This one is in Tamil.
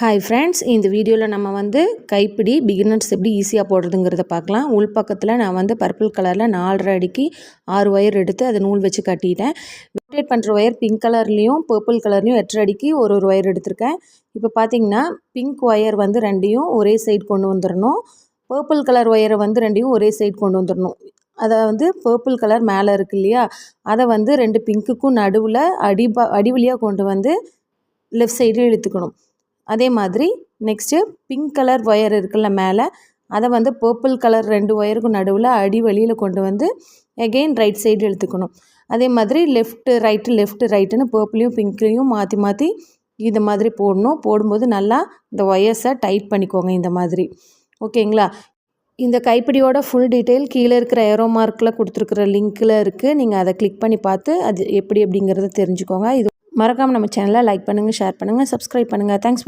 ஹாய் ஃப்ரெண்ட்ஸ் இந்த வீடியோவில் நம்ம வந்து கைப்பிடி பிகினர்ஸ் எப்படி ஈஸியாக போடுறதுங்கிறத பார்க்கலாம். உள் பக்கத்தில் நான் வந்து பர்பிள் கலரில் நாலரை அடிக்கு ஆறு ஒயர் எடுத்து அதை நூல் வச்சு கட்டிட்டேன். ரொட்டேட் பண்ணுற ஒயர் பிங்க் கலர்லேயும் பர்பிள் கலர்லேயும் எட்டரை அடிக்கு ஒரு ஒரு ஒயர் எடுத்திருக்கேன். இப்போ பார்த்தீங்கன்னா பிங்க் ஒயர் வந்து ரெண்டையும் ஒரே சைடு கொண்டு வந்துடணும் பர்பிள் கலர் ஒயரை வந்து ரெண்டையும் ஒரே சைடு கொண்டு வந்துடணும் அதை வந்து பர்பிள் கலர் மேலே இருக்கு இல்லையா? அதை வந்து ரெண்டு பிங்க்குக்கும் நடுவில் அடிபா அடிவழியாக கொண்டு வந்து லெஃப்ட் சைடு இழுத்துக்கணும். அதே மாதிரி நெக்ஸ்ட்டு பிங்க் கலர் ஒயர் இருக்குல்ல மேலே அதை வந்து பர்பிள் கலர் ரெண்டு ஒயருக்கும் நடுவில் அடி வழியில் கொண்டு வந்து எகெயின் ரைட் சைடு எடுத்துக்கணும் அதே மாதிரி லெஃப்ட்டு ரைட்டு லெஃப்ட்டு ரைட்டுன்னு பர்பிளையும் பிங்க்லேயும் மாற்றி மாற்றி இந்த மாதிரி போடணும். போடும்போது நல்லா இந்த ஒயர்ஸை டைட் பண்ணிக்கோங்க இந்த மாதிரி. ஓகேங்களா இந்த கைப்பிடியோட ஃபுல் டீட்டெயில் கீழே இருக்கிற ஏரோ மார்க்கில் கொடுத்துருக்குற லிங்க்கில் இருக்குது நீங்கள் அதை கிளிக் பண்ணி பார்த்து அது எப்படி அப்படிங்கிறத தெரிஞ்சுக்கோங்க. இது மறக்காமல் நம்ம சேனலை லைக் பண்ணுங்கள் ஷேர் பண்ணுங்கள் சப்ஸ்கிரைப் பண்ணுங்கள் தேங்க்ஸ்